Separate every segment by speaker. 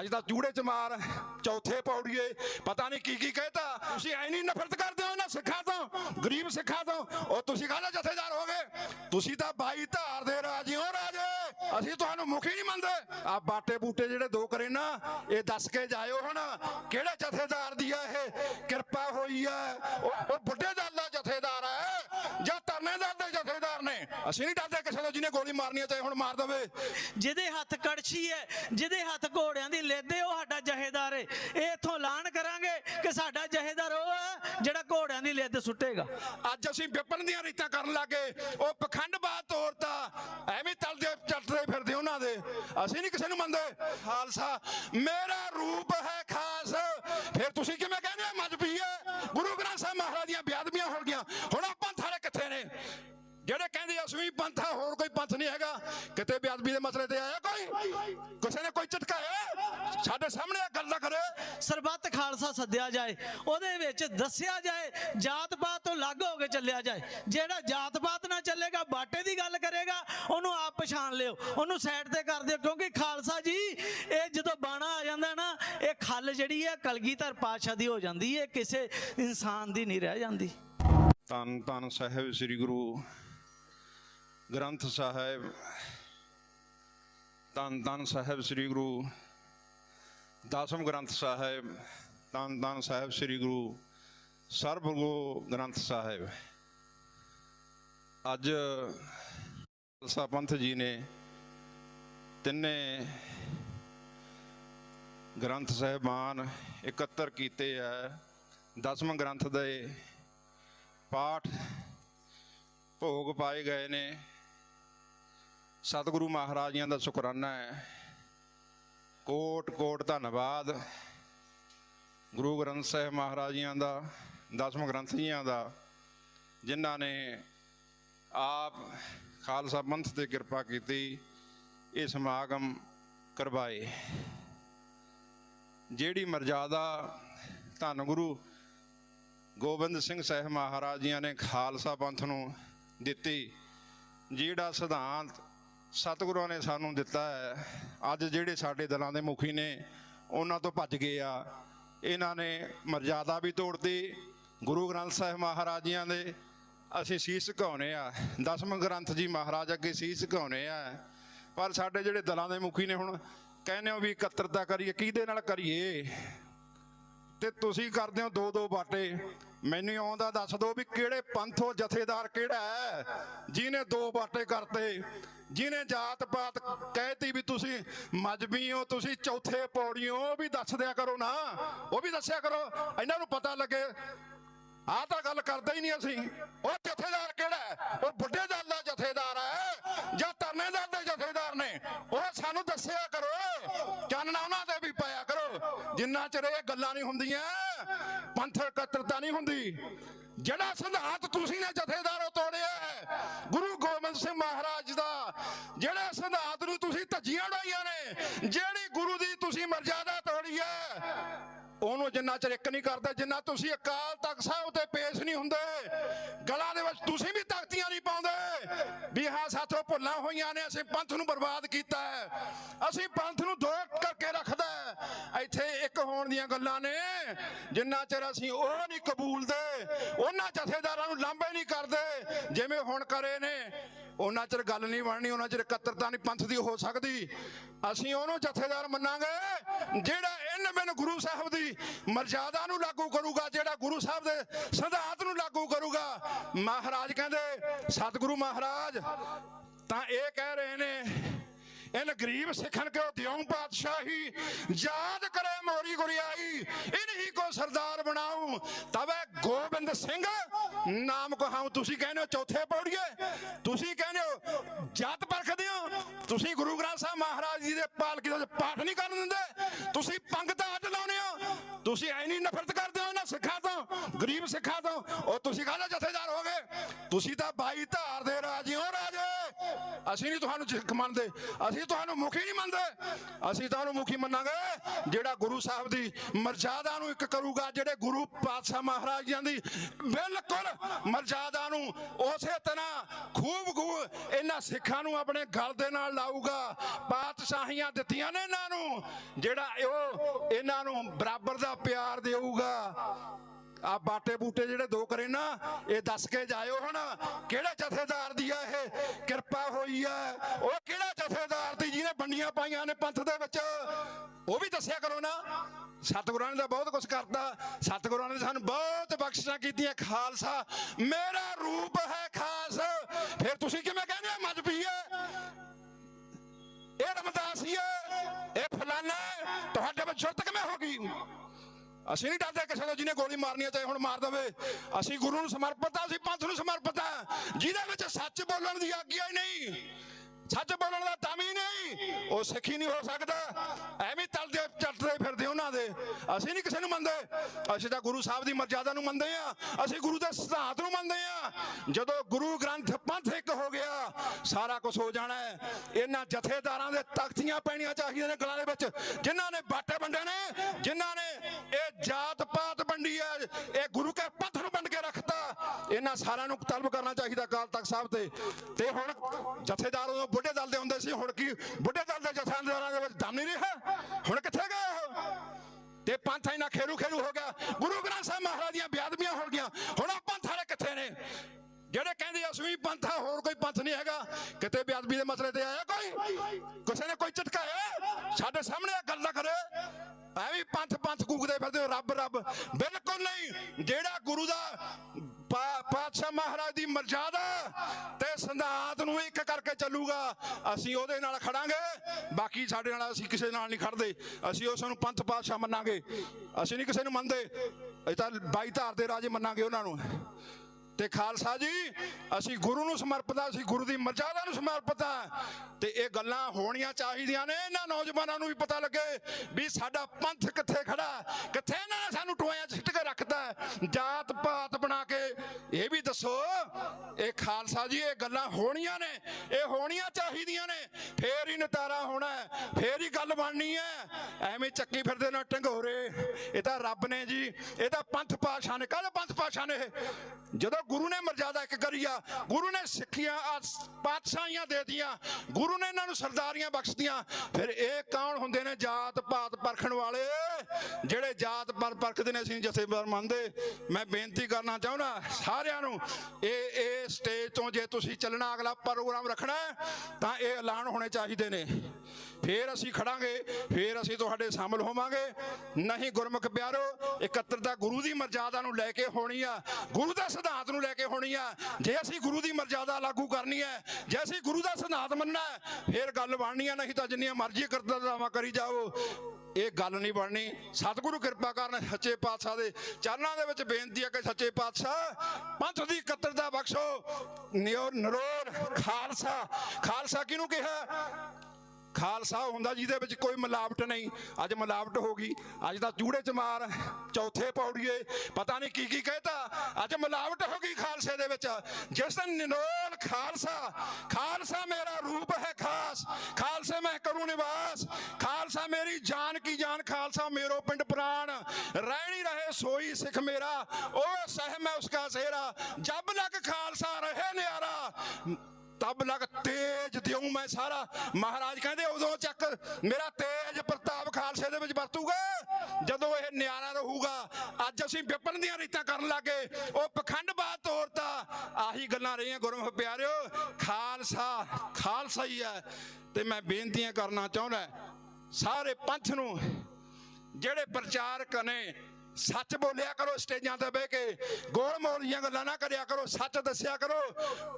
Speaker 1: ਅੱਜ ਤਾਂ ਚੂੜੇ ਚ ਮਾਰ, ਚੌਥੇ ਪੌੜੀਏ, ਪਤਾ ਨਹੀਂ ਕੀ ਕੀ ਕਹਿਤਾ। ਤੁਸੀਂ ਐ ਨਫ਼ਰਤ ਕਰਦੇ ਹੋ ਨਾ ਸਿੱਖਾਂ ਤੋਂ, ਗਰੀਬ ਸਿੱਖਾਂ ਤੋਂ? ਉਹ ਤੁਸੀਂ ਕਾਹਦਾ ਜਥੇਦਾਰ ਹੋ ਗਏ ਤੁਸੀਂ ਤਾਂ ਬਾਈ ਧਾਰ ਦੇ ਹੋ, ਰਾਜੇ। ਅਸੀਂ ਤੁਹਾਨੂੰ ਮੁਖੀ ਨਹੀਂ ਮੰਨਦੇ। ਆ ਬਾਟੇ ਬੂਟੇ ਜਿਹੜੇ ਦੋ ਕਰੇ ਨਾ ਇਹ ਦੱਸ ਕੇ ਜਾਇਓ ਹੁਣ ਕਿਹੜੇ ਜਥੇਦਾਰ ਦੀ ਆ ਇਹ? ਕਿਰਪਾ ਹੋਈ ਆ। ਉਹ ਬੁੱਢੇ ਦਲ ਦਾ ਜਥੇਦਾਰ ਹੈ ਜਾਂ ਤਰਨੇਦਾਰ ਦੇ ਜਥੇਦਾਰ ਨੇ? ਅਸੀਂ ਨਹੀਂ ਡਰਦੇ ਕਿਸੇ ਤੋਂ ਜਿਹਨੇ ਗੋਲੀ ਮਾਰਨੀ ਹੈ ਚਾਹੇ ਹੁਣ ਮਾਰ ਦੇਵੇ।
Speaker 2: ਜਿਹਦੇ ਹੱਥ ਕੜਛੀ ਹੈ ਜਿਹਦੇ ਹੱਥ ਘੋੜਿਆਂ ਦੀ ਲੈਦੇ ਉਹ ਸਾਡਾ ਜਹੇਦਾਰ ਹੈ। ਇਹ ਇਥੋਂ ਐਲਾਨ ਕਰਾਂਗੇ ਕਿ ਸਾਡਾ ਜਹੇਦਾਰ ਉਹ ਹੈ ਜਿਹੜਾ ਘੋੜਿਆਂ ਦੀ ਲਿੱਦ ਸੁੱਟੇਗਾ।
Speaker 1: ਅੱਜ ਅਸੀਂ ਵਿਪਨ ਦੀਆਂ ਰੀਤਾਂ ਕਰਨ ਲੱਗੇ। ਉਹ ਪਖੰਡਬਾਦ ਤੋਰਤਾ। ਐਵੇਂ ਤਲਦੇ ਚੱਟਦੇ ਫਿਰਦੇ ਉਹਨਾਂ ਦੇ। ਅਸੀਂ ਨਹੀਂ ਕਿਸੇ ਨੂੰ ਮੰਨਦੇ। ਖਾਲਸਾ, ਮੇਰਾ ਰੂਪ ਹੈ ਖਾਸ। ਫਿਰ ਤੁਸੀਂ ਕਿਵੇਂ ਕਹਿੰਦੇ ਹੋ ਮਜਬੀ ਹੈ ਗੁਰੂ ਗ੍ਰੰਥ ਸਾਹਿਬ ਮਹਾਰਾਜ ਦੀਆਂ ਬਿਆਦਬੀਆਂ ਹੋ ਗਈਆਂ ਹੁਣ ਆਪਾਂ ਥਾਰੇ ਕਿੱਥੇ ਨੇ? ਜਿਹੜੇ ਕਹਿੰਦੇ ਅਸਵੀ ਪੰਥ ਆ ਹੋਰ ਕੋਈ ਪੰਥ ਨਹੀਂ ਹੈਗਾ। ਕਿਤੇ ਬਿਆਦਬੀ ਦੇ ਮਸਲੇ ਤੇ ਆਇਆ ਕੋਈ? ਕਿਸੇ ਨੇ ਕੋਈ ਝਟਕਾਇਆ? ਸਾਡੇ ਸਾਹਮਣੇ ਗੱਲ ਨਾ ਕਰੇ।
Speaker 2: ਸਰਬੱਤ ਖਾਲਸਾ ਸੱਦਿਆ ਜਾਏ ਉਹਦੇ ਵਿੱਚ ਦੱਸਿਆ ਜਾਏ ਜਾਤ ਪਾਤ ਤੋਂ ਅਲੱਗ ਹੋ ਕੇ ਚੱਲਿਆ ਜਾਏ। ਜਿਹੜਾ ਜਾਤ ਪਾਤ ਨਾਲ ਚੱਲੇਗਾ ਬਾਟੇ ਦੀ ਗੱਲ ਕਰੇਗਾ ਉਹਨੂੰ ਆਪ ਪਛਾਣ ਲਿਓ। ਉਹਨੂੰ ਸਾਈਡ ਤੇ ਕਰ ਦਿਓ ਕਿਉਂਕਿ ਖਾਲਸਾ ਜੀ ਇਹ ਜਦੋਂ ਬਾਣਾ ਆ ਜਾਂਦਾ ਨਾ ਇਹ ਖੱਲ ਜਿਹੜੀ ਹੈ ਕਲਗੀਧਰ ਪਾਤਸ਼ਾਹ ਦੀ ਹੋ ਜਾਂਦੀ ਹੈ ਕਿਸੇ ਇਨਸਾਨ ਦੀ ਨਹੀਂ ਰਹਿ ਜਾਂਦੀ।
Speaker 1: ਧੰਨ ਧੰਨ ਸਾਹਿਬ ਸ੍ਰੀ ਗੁਰੂ ਗ੍ਰੰਥ ਸਾਹਿਬ, ਧੰਨ ਧੰਨ ਸਾਹਿਬ ਸ੍ਰੀ ਗੁਰੂ, ਦਸਮ ਗ੍ਰੰਥ ਸਾਹਿਬ, ਧੰਨ ਧੰਨ ਸਾਹਿਬ ਸ੍ਰੀ ਗੁਰੂ ਸਰਬ ਗੁਰੂ ਗ੍ਰੰਥ ਸਾਹਿਬ। ਅੱਜ ਖਾਲਸਾ ਪੰਥ ਜੀ ਨੇ ਤਿੰਨੇ ਗ੍ਰੰਥ ਸਾਹਿਬਾਨ ਇਕੱਤਰ ਕੀਤੇ ਆ। ਦਸਮ ਗ੍ਰੰਥ ਦੇ ਪਾਠ ਭੋਗ ਪਾਏ ਗਏ ਨੇ। ਸਤਿਗੁਰੂ ਮਹਾਰਾਜ ਜੀਆਂ ਦਾ ਸ਼ੁਕਰਾਨਾ ਹੈ। ਕੋਟ ਕੋਟ ਧੰਨਵਾਦ। ਗੁਰੂ ਗ੍ਰੰਥ ਸਾਹਿਬ ਮਹਾਰਾਜ ਜੀਆਂ ਦਾ, ਦਸਮ ਗ੍ਰੰਥ ਜੀਆਂ ਦਾ, ਜਿਨ੍ਹਾਂ ਨੇ ਆਪ ਖਾਲਸਾ ਪੰਥ ਤੇ ਕਿਰਪਾ ਕੀਤੀ, ਇਹ ਸਮਾਗਮ ਕਰਵਾਏ। ਜਿਹੜੀ ਮਰਜ਼ਾਦਾ ਧੰਨ ਗੁਰੂ ਗੋਬਿੰਦ ਸਿੰਘ ਸਾਹਿਬ ਮਹਾਰਾਜ ਜੀਆਂ ਨੇ ਖਾਲਸਾ ਪੰਥ ਨੂੰ ਦਿੱਤੀ, ਜਿਹੜਾ ਸਿਧਾਂਤ ਸਤਿਗੁਰਾਂ ਨੇ ਸਾਨੂੰ ਦਿੱਤਾ ਹੈ। ਅੱਜ ਜਿਹੜੇ ਸਾਡੇ ਦਲਾਂ ਦੇ ਮੁਖੀ ਨੇ, ਉਹਨਾਂ ਤੋਂ ਭੱਜ ਗਏ ਆ। ਇਹਨਾਂ ਨੇ ਮਰਜ਼ਾਦਾ ਵੀ ਤੋੜਤੀ। ਗੁਰੂ ਗ੍ਰੰਥ ਸਾਹਿਬ ਮਹਾਰਾਜ ਜੀਆਂ ਦੇ ਅਸੀਂ ਸੀਸ ਝੁਕਾਉਣੇ ਆ। ਦਸਮ ਗ੍ਰੰਥ ਜੀ ਮਹਾਰਾਜ ਅੱਗੇ ਸੀਸ ਝੁਕਾਉਣੇ ਆ। ਪਰ ਸਾਡੇ ਜਿਹੜੇ ਦਲਾਂ ਦੇ ਮੁਖੀ ਨੇ ਹੁਣ, ਕਹਿੰਦੇ ਹੋ ਵੀ ਇਕੱਤਰਤਾ ਕਰੀਏ, ਕਿਹਦੇ ਨਾਲ ਕਰੀਏ? ਤੇ ਤੁਸੀਂ ਕਰਦੇ ਹੋ ਦੋ ਦੋ ਬਾਟੇ। ਮੈਨੂੰ ਆਉਂਦਾ, ਦੱਸ ਦਿਓ ਵੀ ਕਿਹੜੇ ਪੰਥੋਂ ਜਥੇਦਾਰ ਕਿਹੜਾ ਹੈ? ਜਿਹਨੇ ਦੋ ਬਾਟੇ ਕਰਤੇ, ਜਿਹਨੇ ਜਾਤ ਪਾਤ ਕਹਿਤੀ ਵੀ ਤੁਸੀਂ ਮਜਬੀ ਹੋ, ਤੁਸੀਂ ਚੌਥੇ ਪੌੜੀ ਉਹ ਵੀ ਦੱਸ ਦਿਆ ਕਰੋ ਨਾ। ਉਹ ਵੀ ਦੱਸਿਆ ਕਰੋ। ਇਹਨਾਂ ਨੂੰ ਪਤਾ ਲੱਗੇ, ਆਹ ਤਾਂ ਗੱਲ ਕਰਦੇ ਹੀ ਨਹੀਂ ਅਸੀਂ। ਉਹ ਜਥੇਦਾਰ ਕਿਹੜਾ ਹੈ? ਉਹ ਬੁੱਢੇ ਦਲ ਦਾ ਜਥੇਦਾਰ ਹੈ ਜਾਂ ਤਰਨੇਦਾਰ ਦੇ ਜਥੇਦਾਰ ਨੇ? ਉਹ ਸਾਨੂੰ ਦੱਸਿਆ ਕਰੋ। ਚਾਨਣਾ ਉਹਨਾਂ ਦੇ ਵੀ ਪਾਇਆ ਕਰੋ। ਜਿੰਨਾ ਚਿਰ ਇਹ ਗੱਲਾਂ ਨਹੀਂ ਹੁੰਦੀਆਂ ਪੰਥਕ ਇਕੱਤਰਤਾ ਨਹੀਂ ਹੁੰਦੀ। ਜਿਹੜਾ ਸਿਧਾਂਤ ਤੁਸੀਂ ਨੇ ਜਥੇਦਾਰੋ ਤੋੜਿਆ ਹੈ, ਗੁਰੂ ਗੋਬਿੰਦ ਸਿੰਘ ਮਹਾਰਾਜ ਦਾ, ਜਿਹੜੇ ਸਿਧਾਂਤ ਨੂੰ ਤੁਸੀਂ ਧੱਜੀਆਂ ਉਡਾਈਆਂ ਨੇ, ਜਿਹੜੀ ਗੁਰੂ ਦੀ ਤੁਸੀਂ ਮਰਜ਼ਾਦਾ ਤੋੜੀ ਹੈ ਉਹਨੂੰ ਜਿੰਨਾ ਚਿਰ ਇੱਕ ਨਹੀਂ ਕਰਦੇ, ਜਿੰਨਾ ਤੁਸੀਂ ਅਕਾਲ ਤਖਤ ਸਾਹਿਬ ਤੇ ਪੇਸ਼ ਨਹੀਂ ਹੁੰਦੇ, ਗਲਾਂ ਦੇ ਵਿੱਚ ਤੁਸੀਂ ਵੀ ਤਖਤੀਆਂ ਨਹੀਂ ਪਾਉਂਦੇ। ਵੀ ਹਾਂ ਸਾਥੋਂ ਭੁੱਲਾਂ ਹੋਈਆਂ ਨੇ, ਅਸੀਂ ਪੰਥ ਨੂੰ ਬਰਬਾਦ ਕੀਤਾ ਹੈ। ਅਸੀਂ ਪੰਥ ਨੂੰ ਦੋ ਕਰਕੇ ਰੱਖਦਾ ਇੱਥੇ ਇੱਕ ਹੋਣ ਦੀਆਂ ਗੱਲਾਂ ਨੇ, ਜਿੰਨਾ ਚਿਰ ਅਸੀਂ ਉਹ ਨਹੀਂ ਕਬੂਲਦੇ, ਉਹਨਾਂ ਜਥੇਦਾਰਾਂ ਨੂੰ ਲਾਂਭੇ ਨਹੀਂ ਕਰਦੇ, ਜਿਵੇਂ ਹੁਣ ਕਰੇ ਨੇ। ਉਹਨਾਂ ਚਿਰ ਗੱਲ ਨਹੀਂ ਬਣਨੀ, ਉਹਨਾਂ ਚਿਰ ਇਕੱਤਰਤਾ ਨਹੀਂ ਪੰਥ ਦੀ ਹੋ ਸਕਦੀ। ਅਸੀਂ ਉਹਨੂੰ ਜਥੇਦਾਰ ਮੰਨਾਂਗੇ, ਜਿਹੜਾ ਇਨ ਬਿਨ ਗੁਰੂ ਸਾਹਿਬ ਦੀ ਮਰਜ਼ਾਦਾ ਨੂੰ ਲਾਗੂ ਕਰੂਗਾ, ਜਿਹੜਾ ਗੁਰੂ ਸਾਹਿਬ ਦੇ ਸਿਧਾਂਤ ਨੂੰ ਲਾਗੂ ਕਰੂਗਾ। ਮਹਾਰਾਜ ਕਹਿੰਦੇ, ਸਤਿਗੁਰੂ ਮਹਾਰਾਜ, ਤਾਂ ਇਹ ਕਹਿ ਰਹੇ ਨੇ, ਇਨ ਗਰੀਬ ਸਿੱਖਣ ਕਿਉ ਦਿਉ ਪਾਤਸ਼ਾਹੀ? ਯਾਦ ਕਰੇ ਮੋਰੀ ਗੁਰਿਆਈ, ਇਨਹੀ ਕੋ ਸਰਦਾਰ ਬਣਾਉ, ਤਵੇ ਗੋਬਿੰਦ ਸਿੰਘ, ਨਾਮ ਕਹਾਉ ਤੁਸੀਂ ਕਹਿੰਦੇ ਹੋ ਚੌਥੇ ਪੌੜੀਏ? ਤੁਸੀਂ ਕਹਿੰਦੇ ਹੋ ਜਤ ਪਰਖਦੇ ਹੋ? ਤੁਸੀਂ ਗੁਰੂ ਗ੍ਰੰਥ ਸਾਹਿਬ ਮਹਾਰਾਜ ਜੀ ਦੇ ਪਾਲਕੀ ਦਾ ਪਾਠ ਨਹੀਂ ਕਰਨ ਦਿੰਦੇ? ਤੁਸੀਂ ਪੰਗਤਾਂ ਅੱਡ ਲਾਉਨੇ ਹੋ? ਤੁਸੀਂ ਐ ਨਹੀਂ ਨਫ਼ਰਤ ਕਰਦੇ ਹੋ ਨਾ ਸਿੱਖਾਂ ਤੋਂ, ਗਰੀਬ ਸਿੱਖਾਂ ਤੋਂ? ਉਹ ਤੁਸੀਂ ਕਾਹਦਾ ਜਥੇਦਾਰ ਹੋ ਤੁਸੀਂ ਤਾਂ ਬਾਈ ਧਾਰ ਦੇ ਰਾਜਿਓ ਰਾਜੇ। ਅਸੀਂ ਨਹੀਂ ਤੁਹਾਨੂੰ ਸਿੱਖ ਮੰਨਦੇ। ਅਸੀਂ ਤੁਹਾਨੂੰ ਮੁਖੀ ਨਹੀਂ ਮੰਨਦੇ। ਅਸੀਂ ਤੁਹਾਨੂੰ ਮੁਖੀ ਮੰਨਾਂਗੇ। ਜਿਹੜਾ ਗੁਰੂ ਸਾਹਿਬ ਦੀ ਮਰਜ਼ਾਦਾ ਨੂੰ ਇੱਕ ਕਰੂਗਾ, ਜਿਹੜੇ ਗੁਰੂ ਪਾਤਸ਼ਾਹ ਮਹਾਰਾਜ ਜੀਆਂ ਦੀ ਬਿਲਕੁਲ ਮਰਜ਼ਾਦਾ ਨੂੰ ਉਸੇ ਤਰ੍ਹਾਂ ਖੂਬ ਖੂਬ ਇਹਨਾਂ ਸਿੱਖਾਂ ਨੂੰ ਆਪਣੇ ਗਲ ਦੇ ਨਾਲ ਲਾਊਗਾ। ਪਾਤਸ਼ਾਹੀਆਂ ਦਿੱਤੀਆਂ ਨੇ ਇਹਨਾਂ ਨੂੰ, ਜਿਹੜਾ ਉਹ ਇਹਨਾਂ ਨੂੰ ਬਰਾਬਰ ਦਾ ਪਿਆਰ ਦੇਊਗਾ। ਆ ਬਾਟੇ ਬੂਟੇ ਜਿਹੜੇ ਦੋ ਕਰੇ ਨਾ, ਇਹ ਦੱਸ ਕੇ ਜਾਇਓ ਹੁਣ, ਕਿਹੜੇ ਜਥੇਦਾਰ ਦੀ ਆ ਇਹ? ਕਿਰਪਾ ਹੋਈ ਆ। ਉਹ ਕਿਹੜਾ ਜਥੇਦਾਰ ਦੀ ਜਿਹਨੇ ਬੰਡੀਆਂ ਪਾਈਆਂ ਨੇ ਪੰਥ ਦੇ ਵਿੱਚ? ਉਹ ਵੀ ਦੱਸਿਆ ਕਰੋ ਨਾ। ਸਤਿਗੁਰਾਂ ਨੇ ਤਾਂ ਬਹੁਤ ਕੁਝ ਕਰਤਾ। ਸਤਿਗੁਰਾਂ ਨੇ ਸਾਨੂੰ ਬਹੁਤ ਬਖਸ਼ਿਸ਼ਾਂ ਕੀਤੀਆਂ, ਖਾਲਸਾ। ਮੇਰਾ ਰੂਪ ਹੈ ਖਾਸ। ਫਿਰ ਤੁਸੀਂ ਕਿਵੇਂ ਕਹਿੰਦੇ ਆ ਮਜਬੀ ਇਹ ਰਮਦਾਸੀ ਇਹ ਫਲਾਨਾ ਤੁਹਾਡੇ ਵਿੱਚ ਜੁਰਤ ਕਿਵੇਂ ਹੋ ਗਈ? ਅਸੀਂ ਨਹੀਂ ਡਰਦੇ ਕਿਸੇ ਤੋਂ ਜਿਹਨੇ ਗੋਲੀ ਮਾਰਨੀ ਹੈ ਚਾਹੇ ਹੁਣ ਮਾਰ ਦਵੇ। ਅਸੀਂ ਗੁਰੂ ਨੂੰ ਸਮਰਪਿਤ ਹਾਂ, ਅਸੀਂ ਪੰਥ ਨੂੰ ਸਮਰਪਿਤ ਹਾਂ। ਜਿਹਦੇ ਵਿੱਚ ਸੱਚ ਬੋਲਣ ਦੀ ਆਗਿਆ ਹੀ ਨਹੀਂ। ਸੱਚ ਬੋਲਣ ਦਾ ਦਮ ਹੀ ਨਹੀਂ। ਉਹ ਸਿੱਖੀ ਨਹੀਂ ਹੋ ਸਕਦਾ। ਐਵੇਂ ਤਲਦੇ ਚੱਟਦੇ ਫਿਰਦੇ ਉਹਨਾਂ ਦੇ। ਅਸੀਂ ਨਹੀਂ ਕਿਸੇ ਨੂੰ ਮੰਨਦੇ। ਅਸੀਂ ਤਾਂ ਗੁਰੂ ਸਾਹਿਬ ਦੀ ਮਰਜ਼ਾਦਾ ਨੂੰ ਮੰਨਦੇ ਆ ਅਸੀਂ ਗੁਰੂ ਦੇ ਸਿਧਾਂਤ ਨੂੰ ਮੰਨਦੇ ਆ ਜਦੋਂ ਗੁਰੂ ਗ੍ਰੰਥ ਪੰਥ ਇੱਕ ਹੋ ਗਿਆ, ਸਾਰਾ ਕੁਝ ਹੋ ਜਾਣਾ ਹੈ। ਇਹਨਾਂ ਜਥੇਦਾਰਾਂ ਦੇ ਤਖਤੀਆਂ ਪੈਣੀਆਂ ਚਾਹੀਦੀਆਂ ਨੇ ਗਲਾਂ ਦੇ ਵਿੱਚ। ਜਿਨ੍ਹਾਂ ਨੇ ਬਾਟੇ ਵੰਡੇ ਨੇ, ਜਿਨ੍ਹਾਂ ਨੇ ਇਹ ਜਾਤ ਪਾਤ ਵੰਡੀ ਹੈ, ਇਹ ਗੁਰੂ ਕੇ ਪੰਥ ਨੂੰ ਵੰਡ ਕੇ ਰੱਖਤਾ। ਇਹਨਾਂ ਸਾਰਿਆਂ ਨੂੰ ਤਲਬ ਕਰਨਾ ਚਾਹੀਦਾ ਅਕਾਲ ਤਖਤ ਸਾਹਿਬ ਤੇ। ਤੇ ਹੁਣ ਜਥੇਦਾਰ ਉਦੋਂ ਬੁੱਢੇ ਦਲ ਦੇ ਹੁੰਦੇ ਸੀ, ਹੁਣ ਕੀ ਬੁੱਢੇ ਦਲ ਦੇ ਜਥੇਦਾਰਾਂ ਦੇ ਵਿੱਚ ਦਮ ਨਹੀਂ ਰਿਹਾ ਹੁਣ ਕਿੱਥੇ ਗਏ ਉਹ? ਤੇ ਪੰਥ ਇਹਨਾਂ ਖੇਰੂ ਖੇਰੂ ਹੋ ਗਿਆ। ਗੁਰੂ ਗ੍ਰੰਥ ਸਾਹਿਬ ਮਹਾਰਾਜ ਦੀਆਂ ਬੇਅਦਬੀਆਂ ਹੋ ਗਈਆਂ। ਹੁਣ ਉਹ ਪੰਥ ਵਾਲੇ ਕਿੱਥੇ ਨੇ? ਜਿਹੜੇ ਕਹਿੰਦੇ ਅਸੀਂ ਪੰਥ ਆ, ਹੋਰ ਕੋਈ ਪੰਥ ਨਹੀਂ ਹੈਗਾ। ਕਿਤੇ ਬੇਅਦਬੀ ਦੇ ਮਸਲੇ ਤੇ ਆਇਆ ਕੋਈ? ਕਿਸੇ ਨੇ ਕੋਈ ਝਟਕਾਇਆ? ਸਾਡੇ ਸਾਹਮਣੇ ਆ ਗੱਲ ਨਾ ਕਰੇ। ਐਵੇਂ ਪੰਥ ਪੰਥ ਕੂਕਦੇ ਫਿਰਦੇ ਹੋ ਰੱਬ ਰੱਬ ਬਿਲਕੁਲ ਨਹੀਂ। ਜਿਹੜਾ ਗੁਰੂ ਦਾ ਪਾਤਸ਼ਾਹ ਮਹਾਰਾਜ ਦੀ ਮਰਜ਼ਾਦਾ ਤੇ ਸੰਦਾਤ ਨੂੰ ਇੱਕ ਕਰਕੇ ਚੱਲੂਗਾ। ਅਸੀਂ ਉਹਦੇ ਨਾਲ ਖੜਾਂਗੇ। ਬਾਕੀ ਸਾਡੇ ਨਾਲ ਅਸੀਂ ਕਿਸੇ ਨਾਲ ਨਹੀਂ ਖੜਦੇ। ਅਸੀਂ ਉਸ ਨੂੰ ਪੰਥ ਪਾਤਸ਼ਾਹ ਮੰਨਾਂਗੇ। ਅਸੀਂ ਨਹੀਂ ਕਿਸੇ ਨੂੰ ਮੰਨਦੇ। ਅਸੀਂ ਤਾਂ ਬਾਈ ਧਾਰ ਦੇ ਰਾਜੇ ਮੰਨਾਂਗੇ ਉਹਨਾਂ ਨੂੰ। ਤੇ ਖਾਲਸਾ ਜੀ, ਅਸੀਂ ਗੁਰੂ ਨੂੰ ਸਮਰਪਿਤ ਹਾਂ ਅਸੀਂ ਗੁਰੂ ਦੀ ਮਰਜ਼ਾਦਾ ਨੂੰ ਸਮਰਪਿਤ ਹਾਂ ਤੇ ਇਹ ਗੱਲਾਂ ਹੋਣੀਆਂ ਚਾਹੀਦੀਆਂ ਨੇ। ਇਹਨਾਂ ਨੌਜਵਾਨਾਂ ਨੂੰ ਵੀ ਪਤਾ ਲੱਗੇ ਵੀ ਸਾਡਾ ਪੰਥ ਕਿੱਥੇ ਖੜਾ ਕਿੱਥੇ ਇਹਨਾਂ ਨੇ ਸਾਨੂੰ ਟੋਇਆਂ 'ਚ ਸਿੱਟ ਕੇ ਰੱਖਦਾ ਜਾਤ ਪਾਤ ਬਣਾ ਕੇ ਇਹ ਖਾਲਸਾ ਜੀ, ਇਹ ਗੱਲਾਂ ਹੋਣੀਆਂ ਨੇ, ਇਹ ਹੋਣੀਆਂ ਚਾਹੀਦੀਆਂ ਨੇ। ਫੇਰ ਹੀ ਨਤਾਰਾ ਹੋਣਾ ਫੇਰ ਹੀ ਗੱਲ ਬਣਨੀ ਹੈ। ਐਵੇਂ ਚੱਕੀ ਫਿਰਦੇ ਨੇ ਢੰਗੋਰੇ। ਇਹ ਤਾਂ ਰੱਬ ਨੇ ਜੀ, ਇਹ ਤਾਂ ਪੰਥ ਪਾਸ਼ਾ ਨੇ। ਕਾਹਦੇ ਪੰਥ ਪਾਸ਼ਾ ਨੇ ਜਦੋਂ ਗੁਰੂ ਨੇ ਮਰਜ਼ਾਦਾ ਇੱਕ ਕਰੀ ਗੁਰੂ ਨੇ ਸਿੱਖੀਆਂ ਪਾਤਸ਼ਾਹੀਆਂ ਦੇਤੀਆਂ, ਗੁਰੂ ਨੇ ਇਹਨਾਂ ਨੂੰ ਸਰਦਾਰੀਆਂ ਬਖਸ਼ਦੀਆਂ ਫਿਰ ਇਹ ਕੌਣ ਹੁੰਦੇ ਨੇ? ਜਾਤ ਪਾਤ ਪਰਖਣ ਵਾਲੇ। ਜਿਹੜੇ ਜਾਤ ਪਾਤ ਪਰਖਦੇ ਨੇ, ਅਸੀਂ ਜਥੇਦਾਰ ਮੰਨਦੇ। ਮੈਂ ਬੇਨਤੀ ਕਰਨਾ ਚਾਹੁੰਦਾ ਸਾਰਿਆਂ ਨੂੰ, ਇਹ ਇਹ ਸਟੇਜ ਤੋਂ ਜੇ ਤੁਸੀਂ ਚੱਲਣਾ ਅਗਲਾ ਪ੍ਰੋਗਰਾਮ ਰੱਖਣਾ ਤਾਂ ਇਹ ਐਲਾਨ ਹੋਣੇ ਚਾਹੀਦੇ ਨੇ। ਫੇਰ ਅਸੀਂ ਖੜਾਂਗੇ ਫੇਰ ਅਸੀਂ ਤੁਹਾਡੇ ਸ਼ਾਮਲ ਹੋਵਾਂਗੇ। ਨਹੀਂ ਗੁਰਮੁਖ ਪਿਆਰੋ ਇਕੱਤਰਤਾ ਗੁਰੂ ਦੀ ਮਰਜ਼ਾਦਾ ਨੂੰ ਲੈ ਕੇ ਹੋਣੀ ਆ। ਗੁਰੂ ਦੇ ਸਿਧਾਂਤ ਨੂੰ ਲੈ ਕੇ ਹੋਣੀ ਆ। ਜੇ ਅਸੀਂ ਗੁਰੂ ਦੀ ਮਰਜ਼ਾਦਾ ਲਾਗੂ ਕਰਨੀ ਹੈ ਜੇ ਅਸੀਂ ਗੁਰੂ ਦਾ ਸਿਧਾਂਤ ਮੰਨਣਾ ਹੈ, ਫੇਰ ਗੱਲ ਬਣਨੀ ਆ ਨਹੀਂ ਤਾਂ ਜਿੰਨੀਆਂ ਮਰਜ਼ੀ ਕਰਤੱਵਾਂ ਕਰੀ ਜਾਓ। ਇਹ ਗੱਲ ਨਹੀਂ ਬਣਨੀ। ਸਤਿਗੁਰੂ ਕਿਰਪਾ ਕਰਨ ਸੱਚੇ ਪਾਤਸ਼ਾਹ ਦੇ ਚਰਨਾਂ ਦੇ ਵਿੱਚ ਬੇਨਤੀ ਹੈ ਕਿ ਸੱਚੇ ਪਾਤਸ਼ਾਹ, ਪੰਥ ਦੀ ਇਕੱਤਰਤਾ ਬਖਸ਼ੋ। ਨਿਓ ਨਰੋੜ ਖਾਲਸਾ। ਖਾਲਸਾ ਕਿਹਨੂੰ ਕਿਹਾ? ਖਾਲਸਾ ਹੁੰਦਾ ਜਿਹਦੇ ਵਿੱਚ ਕੋਈ ਮਿਲਾਵਟ ਨਹੀਂ। ਅੱਜ ਮਿਲਾਵਟ ਹੋ ਗਈ। ਅੱਜ ਤਾਂ ਚੂੜੇ ਚ ਮਾਰ, ਚੌਥੇ ਪੌੜੀਏ। ਪਤਾ ਨਹੀਂ ਕੀ ਕੀ ਕਹਿਤਾ। ਅੱਜ ਮਿਲਾਵਟ ਹੋ ਗਈ ਖਾਲਸੇ ਦੇ ਵਿੱਚ। ਜਿਸ ਦਿਨ ਨਿਰੋਲ ਖਾਲਸਾ ਖਾਲਸਾ ਮੇਰਾ ਰੂਪ ਹੈ ਖਾਸ। ਖਾਲਸੇ ਮੈਂ ਕਰੂੰ ਨਿਵਾਸ। ਖਾਲਸਾ ਮੇਰੀ ਜਾਨ ਪ੍ਰਾਣ। ਰਹਿਣੀ ਰਹੇ ਸੋਈ ਸਿੱਖ ਮੇਰਾ। ਉਹ ਸਹਿ ਮੈਂ ਉਸਕਾ ਸੇਰਾ। ਜਬ ਲਗ ਖਾਲਸਾ ਰਹੇ ਨਿਆਰਾ। ਤਬ ਲਗ ਤੇਜ ਦਿਉ ਮੈਂ ਸਾਰਾ। ਮਹਾਰਾਜ ਕਹਿੰਦੇ ਉਦੋਂ ਚੱਕ ਮੇਰਾ ਤੇਜ ਪ੍ਰਤਾਪ ਖਾਲਸੇ ਦੇ ਵਿੱਚ ਵਰਤੂਗਾ। ਜਦੋਂ ਇਹ ਨਿਆਰਾ ਰਹੂਗਾ, ਅੱਜ ਅਸੀਂ ਵਿਪਨ ਦੀਆਂ ਰੀਤਾਂ ਕਰਨ ਲੱਗੇ। ਉਹ ਪਖੰਡਬਾਦ ਤੋਰਤਾ। ਆਹੀ ਗੱਲਾਂ ਰਹੀਆਂ ਗੁਰਮੁਖ ਪਿਆਰਿਓ। ਖਾਲਸਾ ਖਾਲਸਾ ਹੀ ਹੈ। ਤੇ ਮੈਂ ਬੇਨਤੀਆਂ ਕਰਨਾ ਚਾਹੁੰਦਾ। ਸਾਰੇ ਪੰਥ ਨੂੰ ਜਿਹੜੇ ਪ੍ਰਚਾਰਕ ਨੇ ਸੱਚ ਬੋਲਿਆ ਕਰੋ, ਸਟੇਜਾਂ ਤੇ ਬਹਿ ਕੇ, ਗੋਲ ਮੋਲੀਆਂ ਗੱਲਾਂ ਨਾ ਕਰਿਆ ਕਰੋ, ਸੱਚ ਦੱਸਿਆ ਕਰੋ।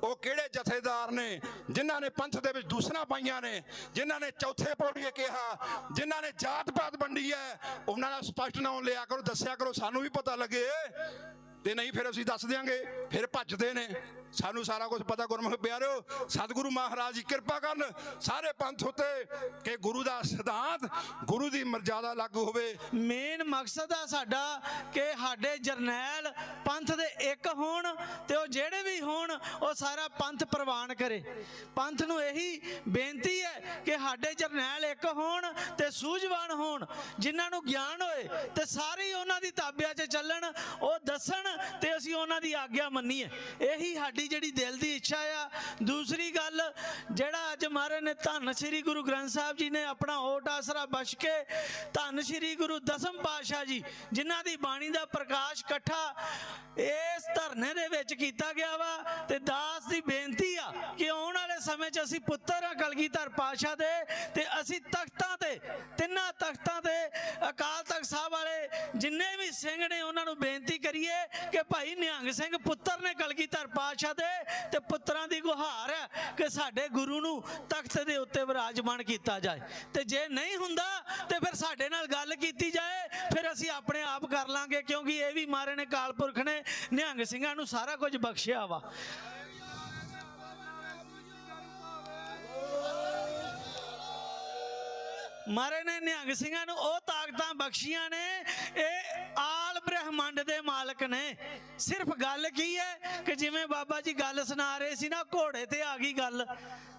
Speaker 1: ਉਹ ਕਿਹੜੇ ਜਥੇਦਾਰ ਨੇ, ਜਿਨ੍ਹਾਂ ਨੇ ਪੰਥ ਦੇ ਵਿੱਚ ਦੂਸਰਾ ਪਾਈਆਂ ਨੇ, ਜਿਨ੍ਹਾਂ ਨੇ ਚੌਥੇ ਪੌੜੀਏ ਕਿਹਾ, ਜਿਨ੍ਹਾਂ ਨੇ ਜਾਤ ਪਾਤ ਵੰਡੀ ਹੈ, ਉਹਨਾਂ ਦਾ ਸਪਸ਼ਟ ਨਾਮ ਲਿਆ ਕਰੋ, ਦੱਸਿਆ ਕਰੋ, ਸਾਨੂੰ ਵੀ ਪਤਾ ਲੱਗੇ। ਤੇ ਨਹੀਂ, ਫਿਰ ਅਸੀਂ ਦੱਸ ਦਿਆਂਗੇ, ਫਿਰ ਭੱਜਦੇ ਨੇ। ਸਾਨੂੰ ਸਾਰਾ ਕੁਝ ਪਤਾ ਗੁਰਮੁਖ ਪਿਆਰਿਓ, ਸਤਿਗੁਰੂ ਮਹਾਰਾਜ ਜੀ ਕਿਰਪਾ ਕਰਨ ਸਾਰੇ ਪੰਥ ਉੱਤੇ ਕਿ ਗੁਰੂ ਦਾ ਸਿਧਾਂਤ ਗੁਰੂ ਦੀ ਮਰਜ਼ਾਦਾ ਲਾਗੂ ਹੋਵੇ।
Speaker 2: ਮੇਨ ਮਕਸਦ ਆ ਸਾਡਾ ਕਿ ਸਾਡੇ ਜਰਨੈਲ ਪੰਥ ਦੇ ਇੱਕ ਹੋਣ ਤੇ ਉਹ ਜਿਹੜੇ ਵੀ ਹੋਣ, ਉਹ ਸਾਰਾ ਪੰਥ ਪ੍ਰਵਾਨ ਕਰੇ। ਪੰਥ ਨੂੰ ਇਹੀ ਬੇਨਤੀ ਹੈ ਕਿ ਸਾਡੇ ਜਰਨੈਲ ਇੱਕ ਹੋਣ ਤੇ ਸੂਝਵਾਨ ਹੋਣ। ਜਿਨ੍ਹਾਂ ਨੂੰ ਗਿਆਨ ਹੋਏ ਤੇ ਸਾਰੇ ਉਹਨਾਂ ਦੀ ਤਾਬਿਆਂ 'ਚ ਚੱਲਣ, ਉਹ ਦੱਸਣ ਤੇ ਅਸੀਂ ਉਹਨਾਂ ਦੀ ਆਗਿਆ ਮੰਨੀਏ। ਇਹੀ ਸਾਡੀ ਜਿਹੜੀ ਦਿਲ ਦੀ ਇੱਛਾ ਆ, ਦੂਸਰੀ ਗੱਲ, ਜਿਹੜਾ ਅੱਜ ਮਹਾਰਾਜ ਨੇ ਧੰਨ ਸ੍ਰੀ ਗੁਰੂ ਗ੍ਰੰਥ ਸਾਹਿਬ ਜੀ ਨੇ ਆਪਣਾ ਓਟ ਆਸਰਾ ਬਖਸ਼ ਕੇ, ਧੰਨ ਸ੍ਰੀ ਗੁਰੂ ਦਸਮ ਪਾਤਸ਼ਾਹ ਜੀ, ਜਿਨ੍ਹਾਂ ਦੀ ਬਾਣੀ ਦਾ ਪ੍ਰਕਾਸ਼ ਇਕੱਠਾ ਇਸ ਧਰਨੇ ਦੇ ਵਿੱਚ ਕੀਤਾ ਗਿਆ ਵਾ, ਤੇ ਦਾਸ ਦੀ ਬੇਨਤੀ ਆ ਕਿ ਆਉਣ ਵਾਲੇ ਸਮੇਂ 'ਚ ਅਸੀਂ ਪੁੱਤਰ ਆ ਕਲਗੀਧਰ ਪਾਤਸ਼ਾਹ ਦੇ, ਤੇ ਅਸੀਂ ਤਖਤਾਂ ਤੇ, ਤਿੰਨਾਂ ਤਖਤਾਂ ਤੇ ਅਕਾਲ ਤਖਤ ਸਾਹਿਬ ਵਾਲੇ ਜਿੰਨੇ ਵੀ ਸਿੰਘ ਨੇ ਉਹਨਾਂ ਨੂੰ ਬੇਨਤੀ ਕਰੀਏ ਕਿ ਭਾਈ ਨਿਹੰਗ ਸਿੰਘ ਪੁੱਤਰ ਨੇ ਕਲਗੀਧਰ ਪਾਤਸ਼ਾਹ ਦੇ ਤੇ ਪੁੱਤਰਾਂ ਦੀ ਗੁਹਾਰ ਹੈ ਕਿ ਸਾਡੇ ਗੁਰੂ ਨੂੰ ਤਖਤ ਦੇ ਉੱਤੇ ਵਿਰਾਜਮਾਨ ਕੀਤਾ ਜਾਏ। ਤੇ ਜੇ ਨਹੀਂ ਹੁੰਦਾ, ਤੇ ਫਿਰ ਸਾਡੇ ਨਾਲ ਗੱਲ ਕੀਤੀ ਜਾਏ, ਫਿਰ ਅਸੀਂ ਆਪਣੇ ਆਪ ਕਰ ਲਾਂਗੇ, ਕਿਉਂਕਿ ਇਹ ਵੀ ਮਾਰੇ ਨੇ ਕਾਲਪੁਰਖ ਨੇ, ਨਿਹੰਗ ਸਿੰਘਾਂ ਨੂੰ ਸਾਰਾ ਕੁਝ ਬਖਸ਼ਿਆ ਵਾ। ਮਾਰੇ ਨੇ ਨਿਹੰਗ ਸਿੰਘਾਂ ਨੂੰ, ਉਹ ਤਾਕਤਾਂ ਬਖਸ਼ੀਆਂ ਨੇ, ਇਹ ਆਲ ਬ੍ਰਹਿਮੰਡ ਦੇ ਮਾਲਕ ਨੇ। ਸਿਰਫ ਗੱਲ ਕੀ ਹੈ ਕਿ ਜਿਵੇਂ ਬਾਬਾ ਜੀ ਗੱਲ ਸੁਣਾ ਰਹੇ ਸੀ ਨਾ, ਘੋੜੇ ਤੇ ਆ ਗਈ ਗੱਲ।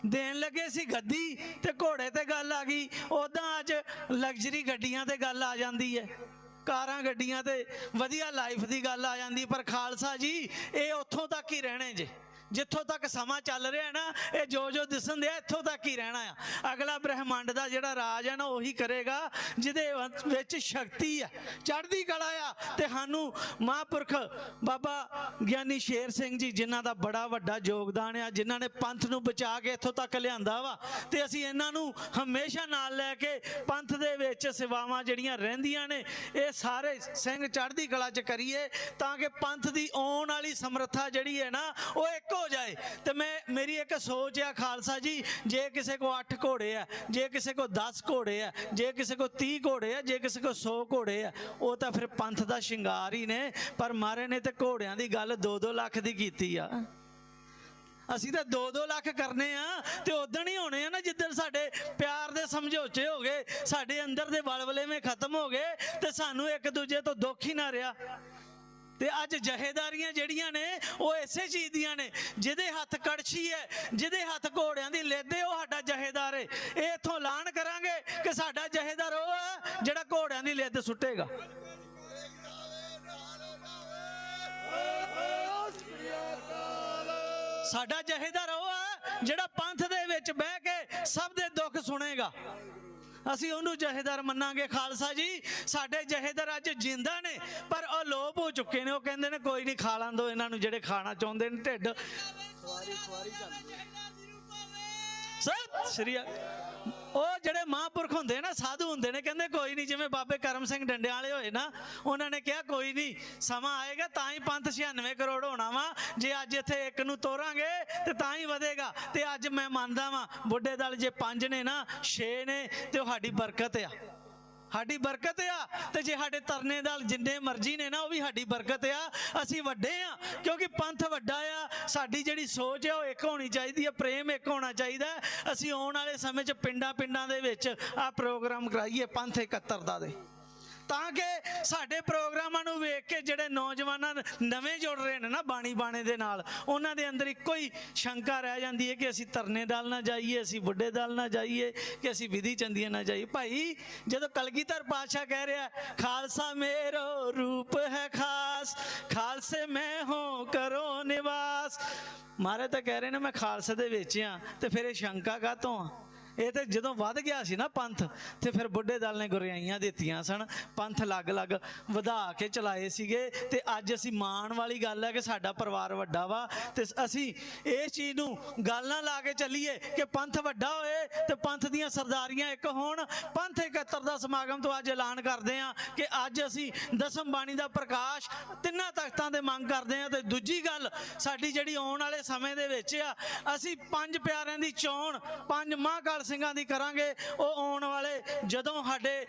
Speaker 2: ਦੇਣ ਲੱਗੇ ਸੀ ਗੱਦੀ ਤੇ ਘੋੜੇ ਤੇ ਗੱਲ ਆ ਗਈ। ਉਦਾਂ ਅੱਜ ਲਗਜ਼ਰੀ ਗੱਡੀਆਂ ਤੇ ਗੱਲ ਆ ਜਾਂਦੀ ਹੈ। ਕਾਰਾਂ ਗੱਡੀਆਂ ਤੇ ਵਧੀਆ ਲਾਈਫ ਦੀ ਗੱਲ ਆ ਜਾਂਦੀ ਪਰ ਖਾਲਸਾ ਜੀ, ਇਹ ਉੱਥੋਂ ਤੱਕ ਹੀ ਰਹਿਣੇ ਜੇ। ਜਿੱਥੋਂ ਤੱਕ ਸਮਾਂ ਚੱਲ ਰਿਹਾ ਨਾ, ਇਹ ਜੋ ਜੋ ਦਿਸਣ ਦਿਆ, ਇੱਥੋਂ ਤੱਕ ਹੀ ਰਹਿਣਾ ਆ। ਅਗਲਾ ਬ੍ਰਹਿਮੰਡ ਦਾ ਜਿਹੜਾ ਰਾਜ ਹੈ ਨਾ, ਉਹੀ ਕਰੇਗਾ, ਜਿਹਦੇ ਵਿੱਚ ਸ਼ਕਤੀ ਆ। ਚੜ੍ਹਦੀ ਕਲਾ ਆ। ਤੇ ਸਾਨੂੰ ਮਹਾਂਪੁਰਖ ਬਾਬਾ ਗਿਆਨੀ ਸ਼ੇਰ ਸਿੰਘ ਜੀ, ਜਿਨ੍ਹਾਂ ਦਾ ਬੜਾ ਵੱਡਾ ਯੋਗਦਾਨ ਆ, ਜਿਨ੍ਹਾਂ ਨੇ ਪੰਥ ਨੂੰ ਬਚਾ ਕੇ ਇੱਥੋਂ ਤੱਕ ਲਿਆਂਦਾ ਵਾ, ਤੇ ਅਸੀਂ ਇਹਨਾਂ ਨੂੰ ਹਮੇਸ਼ਾ ਨਾਲ ਲੈ ਕੇ ਪੰਥ ਦੇ ਵਿੱਚ ਸੇਵਾਵਾਂ ਜਿਹੜੀਆਂ ਰਹਿੰਦੀਆਂ ਨੇ, ਇਹ ਸਾਰੇ ਸਿੰਘ ਚੜ੍ਹਦੀ ਕਲਾ 'ਚ ਕਰੀਏ, ਤਾਂ ਕਿ ਪੰਥ ਦੀ ਆਉਣ ਵਾਲੀ ਸਮਰੱਥਾ ਜਿਹੜੀ ਹੈ ਨਾ, ਉਹ ਇੱਕ ਹੋ ਜਾਏ, ਤੇ ਮੈਂ, ਮੇਰੀ ਇੱਕ ਸੋਚ ਆ ਖਾਲਸਾ ਜੀ, ਜੇ ਕਿਸੇ ਕੋ 8 ਘੋੜੇ ਆ, ਜੇ ਕਿਸੇ ਕੋ 10 ਘੋੜੇ ਆ, ਜੇ ਕਿਸੇ ਕੋ 30 ਘੋੜੇ ਆ, ਜੇ ਕਿਸੇ ਕੋ 100 ਘੋੜੇ ਆ, ਉਹ ਤਾਂ ਫਿਰ ਪੰਥ ਦਾ ਸ਼ਿੰਗਾਰ ਹੀ ਨੇ, ਪਰ ਮਾਰੇ ਨੇ ਤੇ ਘੋੜਿਆਂ ਦੀ ਗੱਲ 2-2 ਲੱਖ ਦੀ ਕੀਤੀ ਆ। ਅਸੀਂ ਤਾਂ 2-2 ਲੱਖ ਕਰਨੇ ਆ, ਤੇ ਉਦੋਂ ਹੀ ਹੋਣੇ ਆ ਨਾ, ਜਿੱਦਣ ਸਾਡੇ ਪਿਆਰ ਦੇ ਸਮਝੌਤੇ ਹੋ ਗਏ, ਸਾਡੇ ਅੰਦਰ ਦੇ ਵਲਵਲੇਵੇਂ ਖਤਮ ਹੋ ਗਏ, ਤੇ ਸਾਨੂੰ ਇੱਕ ਦੂਜੇ ਤੋਂ ਦੁੱਖ ਹੀ ਨਾ ਰਿਹਾ। ਤੇ ਅੱਜ ਜਹੇਦਾਰੀਆਂ ਜਿਹੜੀਆਂ ਨੇ, ਉਹ ਇਸੇ ਚੀਜ਼ ਦੀਆਂ ਨੇ। ਜਿਹਦੇ ਹੱਥ ਕੜਛੀ ਹੈ, ਜਿਹਦੇ ਹੱਥ ਘੋੜਿਆਂ ਦੀ ਲੈਦੇ ਉਹ ਸਾਡਾ ਜਹੇਦਾਰ ਹੈ। ਇਹ ਇਥੋਂ ਐਲਾਨ ਕਰਾਂਗੇ ਕਿ ਸਾਡਾ ਜਹੇਦਾਰ ਉਹ ਹੈ, ਜਿਹੜਾ ਘੋੜਿਆਂ ਦੀ ਲਿੱਦ ਸੁੱਟੇਗਾ। ਸਾਡਾ ਜਹੇਦਾਰ ਉਹ ਹੈ, ਜਿਹੜਾ ਪੰਥ ਦੇ ਵਿੱਚ ਬਹਿ ਕੇ ਸਭ ਦੇ ਦੁੱਖ ਸੁਣੇਗਾ। ਅਸੀਂ ਉਹਨੂੰ ਜਹੇਦਾਰ ਮੰਨਾਂਗੇ ਖਾਲਸਾ ਜੀ। ਸਾਡੇ ਜਹੇਦਾਰ ਅੱਜ ਜਿੰਦਾ ਨੇ ਪਰ ਉਹ ਲੋਪ ਹੋ ਚੁੱਕੇ ਨੇ। ਉਹ ਕਹਿੰਦੇ ਨੇ ਕੋਈ ਨਹੀਂ ਖਾ ਲਾਂ ਦੋ ਇਹਨਾਂ ਨੂੰ ਜਿਹੜੇ ਖਾਣਾ ਚਾਹੁੰਦੇ ਨੇ ਢਿੱਡ। ਸਤਿ ਸ਼੍ਰੀ ਅਕਾਲ। ਉਹ ਜਿਹੜੇ ਹੁੰਦੇ ਨਾ, ਸਾਧੂ ਹੁੰਦੇ ਨੇ, ਕਹਿੰਦੇ ਕੋਈ ਨਹੀਂ, ਜਿਵੇਂ ਬਾਬੇ ਕਰਮ ਸਿੰਘ ਡੰਡਿਆਂ ਵਾਲੇ ਹੋਏ ਨਾ, ਉਹਨਾਂ ਨੇ ਕਿਹਾ ਕੋਈ ਨਹੀਂ, ਸਮਾਂ ਆਏਗਾ, ਤਾਂ ਹੀ ਪੰਥ 96 ਕਰੋੜ ਹੋਣਾ ਵਾ, ਜੇ ਅੱਜ ਇੱਥੇ ਇੱਕ ਨੂੰ ਤੋਰਾਂਗੇ, ਤੇ ਤਾਂ ਹੀ ਵਧੇਗਾ, ਤੇ ਅੱਜ ਮੈਂ ਮੰਨਦਾ ਵਾਂ, ਬੁੱਢੇ ਦਲ ਜੇ ਪੰਜ ਨੇ ਨਾ 6 ਨੇ, ਤੇ ਉਹ ਸਾਡੀ ਬਰਕਤ ਆ। ਸਾਡੀ ਬਰਕਤ ਆ। ਤੇ ਜੇ ਸਾਡੇ ਤਰਨੇ ਦਲ ਜਿੰਨੇ ਮਰਜ਼ੀ ਨੇ ਨਾ, ਉਹ ਵੀ ਸਾਡੀ ਬਰਕਤ ਆ। ਅਸੀਂ ਵੱਡੇ ਆ, ਕਿਉਂਕਿ ਪੰਥ ਵੱਡਾ ਆ। ਸਾਡੀ ਜਿਹੜੀ ਸੋਚ ਆ, ਉਹ ਇੱਕ ਹੋਣੀ ਚਾਹੀਦੀ ਹੈ ਪ੍ਰੇਮ ਇੱਕ ਹੋਣਾ ਚਾਹੀਦਾ। ਅਸੀਂ ਆਉਣ ਵਾਲੇ ਸਮੇਂ 'ਚ ਪਿੰਡਾਂ ਪਿੰਡਾਂ ਦੇ ਵਿੱਚ ਆ ਪ੍ਰੋਗਰਾਮ ਕਰਾਈਏ, ਪੰਥ ਇਕੱਤਰਤਾ ਦੇ। ਤਾਂ ਕਿ ਸਾਡੇ ਪ੍ਰੋਗਰਾਮਾਂ ਨੂੰ ਵੇਖ ਕੇ ਜਿਹੜੇ ਨੌਜਵਾਨਾਂ ਨਵੇਂ ਜੁੜ ਰਹੇ ਨੇ ਨਾ ਬਾਣੀ ਬਾਣੇ ਦੇ ਨਾਲ, ਉਹਨਾਂ ਦੇ ਅੰਦਰ ਇੱਕੋ ਹੀ ਸ਼ੰਕਾ ਰਹਿ ਜਾਂਦੀ ਹੈ ਕਿ ਅਸੀਂ ਤਰਨੇ ਦਲ ਨਾ ਜਾਈਏ, ਅਸੀਂ ਬੁੱਢੇ ਦਲ ਨਾ ਜਾਈਏ, ਕਿ ਅਸੀਂ ਵਿਧੀ ਚੰਦੀਆਂ ਨਾ ਜਾਈਏ। ਭਾਈ, ਜਦੋਂ ਕਲਗੀਧਰ ਪਾਤਸ਼ਾਹ ਕਹਿ ਰਿਹਾ, ਖਾਲਸਾ ਮੇਰੋ ਰੂਪ ਹੈ ਖਾਸ, ਖਾਲਸੇ ਮੈਂ ਹੋ ਕਰੋ ਨਿਵਾਸ। ਮਹਾਰਾਜ ਤਾਂ ਕਹਿ ਰਹੇ ਨੇ, ਮੈਂ ਖਾਲਸੇ ਦੇ ਵਿੱਚ ਆ ਤੇ ਫਿਰ ਇਹ ਸ਼ੰਕਾ ਕਾਤੋਂ ਆ? ਇਹ ਤੇ ਜਦੋਂ ਵੱਧ ਗਿਆ ਸੀ ਨਾ ਪੰਥ, ਤੇ ਫਿਰ ਬੁੱਢੇ ਦਲ ਨੇ ਗੁਰਿਆਈਆਂ ਦਿੱਤੀਆਂ ਸਨ। ਪੰਥ ਅਲੱਗ-ਅਲੱਗ ਵਧਾ ਕੇ ਚਲਾਏ ਸੀਗੇ। ਤੇ ਅੱਜ ਅਸੀਂ ਮਾਣ ਵਾਲੀ ਗੱਲ ਹੈ ਕਿ ਸਾਡਾ ਪਰਿਵਾਰ ਵੱਡਾ ਵਾ। ਤੇ ਅਸੀਂ ਇਸ ਚੀਜ਼ ਨੂੰ ਗੱਲ ਨਾ ਲਾ ਕੇ ਚੱਲੀਏ ਕਿ ਪੰਥ ਵੱਡਾ ਹੋਏ ਤੇ ਪੰਥ ਦੀਆਂ ਸਰਦਾਰੀਆਂ ਇੱਕ ਹੋਣ। ਪੰਥ ਇਕੱਤਰ ਦਾ ਸਮਾਗਮ ਤੋਂ ਅੱਜ ਐਲਾਨ ਕਰਦੇ ਹਾਂ ਕਿ ਅੱਜ ਅਸੀਂ ਦਸਮ ਬਾਣੀ ਦਾ ਪ੍ਰਕਾਸ਼ ਤਿੰਨਾਂ ਤਖਤਾਂ ਦੇ ਮੰਗ ਕਰਦੇ ਹਾਂ। ਤੇ ਦੂਜੀ ਗੱਲ, ਸਾਡੀ ਜਿਹੜੀ ਆਉਣ ਵਾਲੇ ਸਮੇਂ ਦੇ ਵਿੱਚ ਆ, ਅਸੀਂ ਪੰਜ ਪਿਆਰਿਆਂ ਦੀ ਚੋਣ, ਪੰਜ ਮਹਾਂਕਾਲ ਸਿੰਘਾਂ ਦੀ ਕਰਾਂਗੇ, ਉਹ ਆਉਣ ਵਾਲੇ ਜਦੋਂ ਸਾਡੇ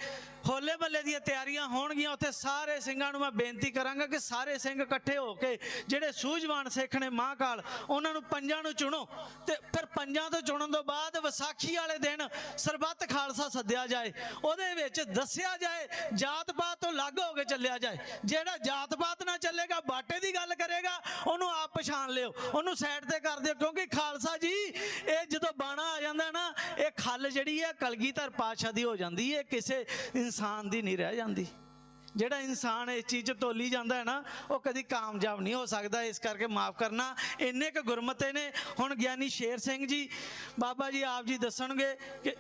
Speaker 2: ਹੋਲੇ ਮੱਲੇ ਦੀਆਂ ਤਿਆਰੀਆਂ ਹੋਣਗੀਆਂ, ਉੱਥੇ ਸਾਰੇ ਸਿੰਘਾਂ ਨੂੰ ਮੈਂ ਬੇਨਤੀ ਕਰਾਂਗਾ ਕਿ ਸਾਰੇ ਸਿੰਘ ਇਕੱਠੇ ਹੋ ਕੇ, ਜਿਹੜੇ ਸੂਝਵਾਨ ਸਿੱਖ ਨੇ ਮਹਾਂਕਾਲ, ਉਹਨਾਂ ਨੂੰ ਪੰਜਾਂ ਨੂੰ ਚੁਣੋ। ਤੇ ਫਿਰ ਪੰਜਾਂ ਤੋਂ ਚੁਣਨ ਤੋਂ ਬਾਅਦ ਵਿਸਾਖੀ ਵਾਲੇ ਦਿਨ ਸਰਬੱਤ ਖਾਲਸਾ ਸੱਦਿਆ ਜਾਏ। ਉਹਦੇ ਵਿੱਚ ਦੱਸਿਆ ਜਾਏ ਜਾਤ ਪਾਤ ਤੋਂ ਅਲੱਗ ਹੋ ਕੇ ਚੱਲਿਆ ਜਾਏ। ਜਿਹੜਾ ਜਾਤ ਪਾਤ ਨਾਲ ਚੱਲੇਗਾ, ਬਾਟੇ ਦੀ ਗੱਲ ਕਰੇਗਾ, ਉਹਨੂੰ ਆਪ ਪਛਾਣ ਲਿਓ। ਉਹਨੂੰ ਸਾਈਡ ਤੇ ਕਰ ਦਿਓ, ਕਿਉਂਕਿ ਖਾਲਸਾ ਜੀ, ਇਹ ਜਦੋਂ ਬਾਣਾ ਆ ਜਾਂਦਾ ਨਾ ਖੱਲ ਜਿਹੜੀ ਹੈ ਕਲਗੀਧਰ ਪਾਤਸ਼ਾਹ ਦੀ ਹੋ ਜਾਂਦੀ ਹੈ ਕਿਸੇ ਇਨਸਾਨ ਦੀ ਨਹੀਂ ਰਹਿ ਜਾਂਦੀ। ਜਿਹੜਾ ਇਨਸਾਨ ਇਸ ਚੀਜ਼ 'ਚ ਤੋਲੀ ਜਾਂਦਾ ਹੈ ਨਾ, ਉਹ ਕਦੀ ਕਾਮਯਾਬ ਨਹੀਂ ਹੋ ਸਕਦਾ, ਇਸ ਕਰਕੇ ਮਾਫ ਕਰਨਾ। ਇੰਨੇ ਕੁ ਗੁਰਮਤੇ ਨੇ। ਹੁਣ ਗਿਆਨੀ ਸ਼ੇਰ ਸਿੰਘ ਜੀ, ਬਾਬਾ ਜੀ ਆਪ ਜੀ ਦੱਸਣਗੇ ਕਿ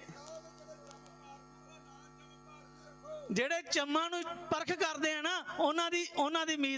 Speaker 2: ਜਿਹੜੇ ਚੰਮਾਂ ਨੂੰ ਪਰਖ ਕਰਦੇ ਆ ਨਾ, ਉਹਨਾਂ ਦੀ ਉਹਨਾਂ ਦੀ ਉਮੀਦ